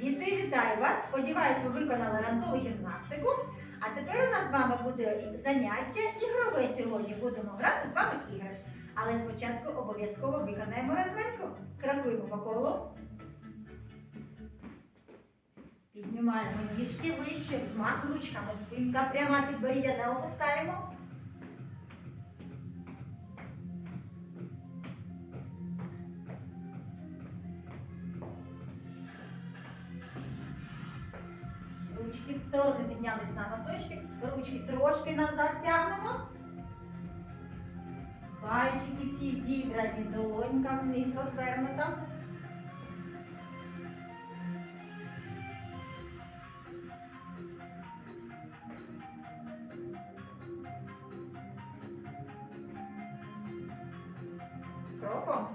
Діти, вітаю вас! Сподіваюсь, ви виконали ранкову гімнастику. А тепер у нас з вами буде заняття ігрове сьогодні. Будемо грати з вами ігри. Але спочатку обов'язково виконаємо розминку. Крокуємо по колу. Піднімаємо ніжки вище, взмах ручками, спинка пряма, підборіддя не опускаємо. Сторони піднялись на носочки, ручки трошки назад тягнемо. Пальчики всі зібрані, долонька вниз розвернута. Кроком.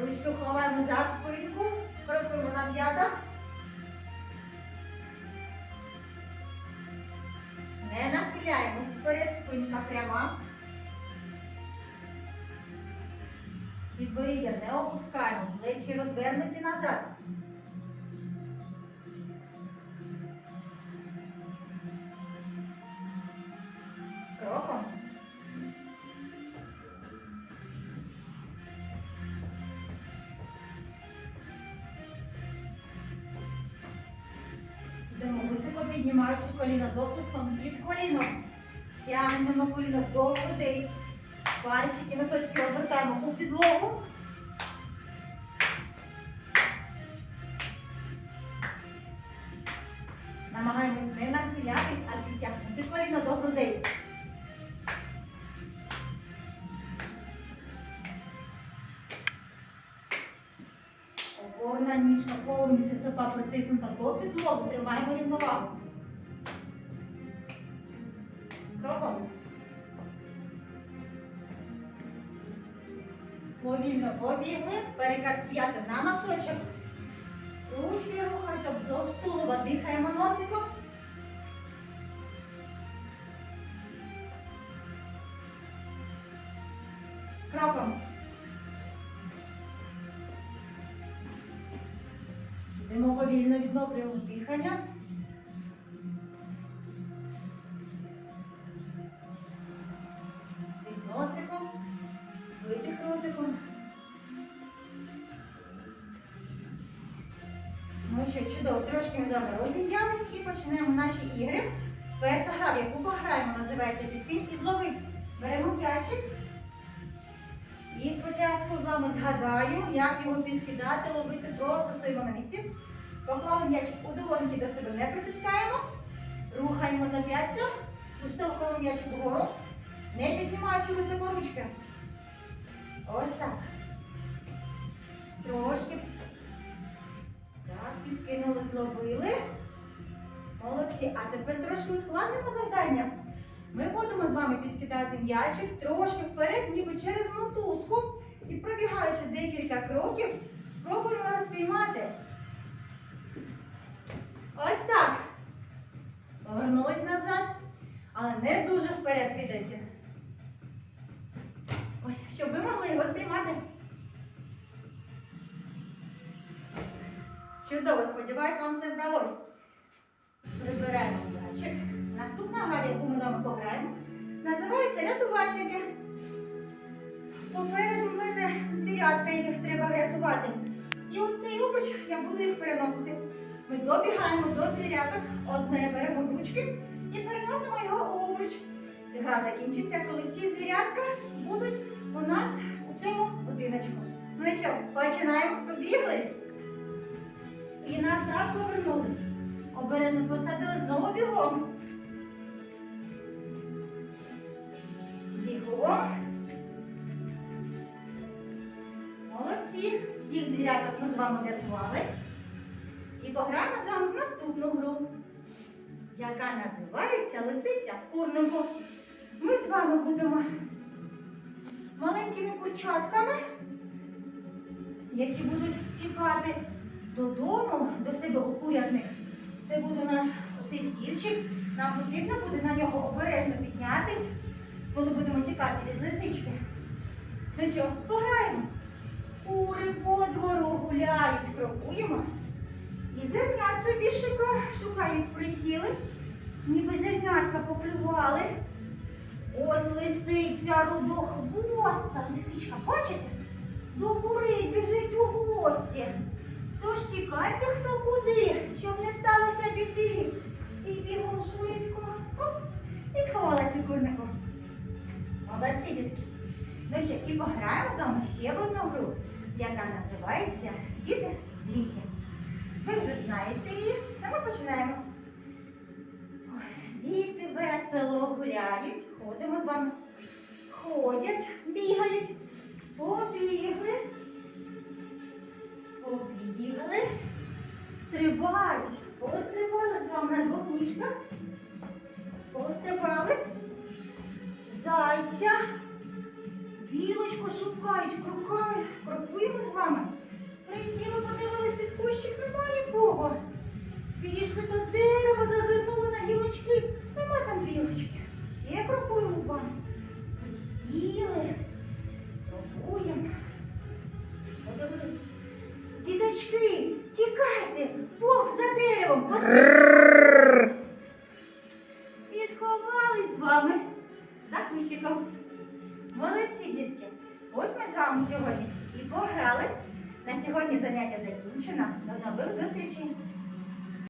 Ручку ховаємо за спинку, крокуємо на п'ятах. Не нахиляємось вперед, спинка пряма. Підборіддя не опускаємо, плечі розвернуті назад. Піднімаючи коліна з опуском під коліном. Тягнемо коліно до грудей. Пальчики, носочки розвертаємо у підлогу. Намагаємось не нахилятись, а підтягнути коліно до грудей. Опорна ніжка повністю стопа притиснута до підлоги. Тримаємо рівновагу. Кроком. Повільно побігли. Перекат п'яти на носочок. Ручки рухаються вздовж тулуба. Дихаємо носиком. Кроком. Йдемо повільно відновлюємо дихання. Чудово, трошки ми розім'ялись і почнемо наші ігри. Перша гра, в яку пограємо, називається Підкинь і злови. Беремо м'ячик. І спочатку з вами згадаємо, як його підкидати, ловити, просто стоїмо на місці. Поклали м'ячик у долоньки до себе не притискаємо. Рухаємо зап'ястя, виштовхуємо м'ячик вгору, не піднімаючи високо ручки. Ось так. Трошки. Так, підкинули, зловили. Молодці. А тепер трошки ускладнимо завдання. Ми будемо з вами підкидати м'ячик трошки вперед, ніби через мотузку. І пробігаючи декілька кроків, спробуємо його спіймати. Ось так. Повернулись назад, але не дуже вперед кидайте. Ось, щоб ви могли його спіймати. Чудово, сподіваюсь, вам це вдалося. Прибираємо м'ячик. Наступна гра, в яку ми вами пограємо, називається рятувальники. Попереду в мене звірятка, яких треба врятувати. І ось цей обруч я буду їх переносити. Ми добігаємо до звіряток, одне беремо в ручки і переносимо його у обруч. Гра закінчиться, коли всі звірятка будуть у нас у цьому будиночку. Ну і що, починаємо? Побігли? Назад повернулись. Обережно посадили знову бігом. Бігом. Молодці. Всіх звіряток ми з вами врятували. І пограємо з вами в наступну гру, яка називається Лисиця в курнику. Ми з вами будемо маленькими курчатками, які будуть чекати додому до себе у курятник. Це буде наш оцей стільчик. Нам потрібно буде на нього обережно піднятись, коли будемо тікати від лисички. Ну що, пограємо? Кури по двору гуляють, крокуємо. І зернят собі шука, шукають, присіли, ніби зернятка поклювали. Ось лисиця рудохвоста. Лисичка, бачите? До кури біжить у гості. Тож тікайте хто куди, щоб не сталося біди. І бігом швидко. Оп, і сховалась у курнику. Молодці, дітки. Ну що, і пограємо з вами ще в одну гру, яка називається Діти в лісі. Ви вже знаєте її, та ми починаємо. Діти весело гуляють, ходимо з вами. Ходять, бігають, побігли, побігли, стрибають, пострибали з вами на двох ніжках, пострибали, зайця, білочку шукають, крокають, крокуємо з вами. Присіли, подивились під кущик, нема нікого. Підійшли до дерева, зазирнули на гілочки. Нема там білочки. Ще крокуємо з вами. Сховались з вами за кущиком. Молодці, дітки! Ось ми з вами сьогодні і пограли. На сьогодні заняття закінчено. До нових зустрічей!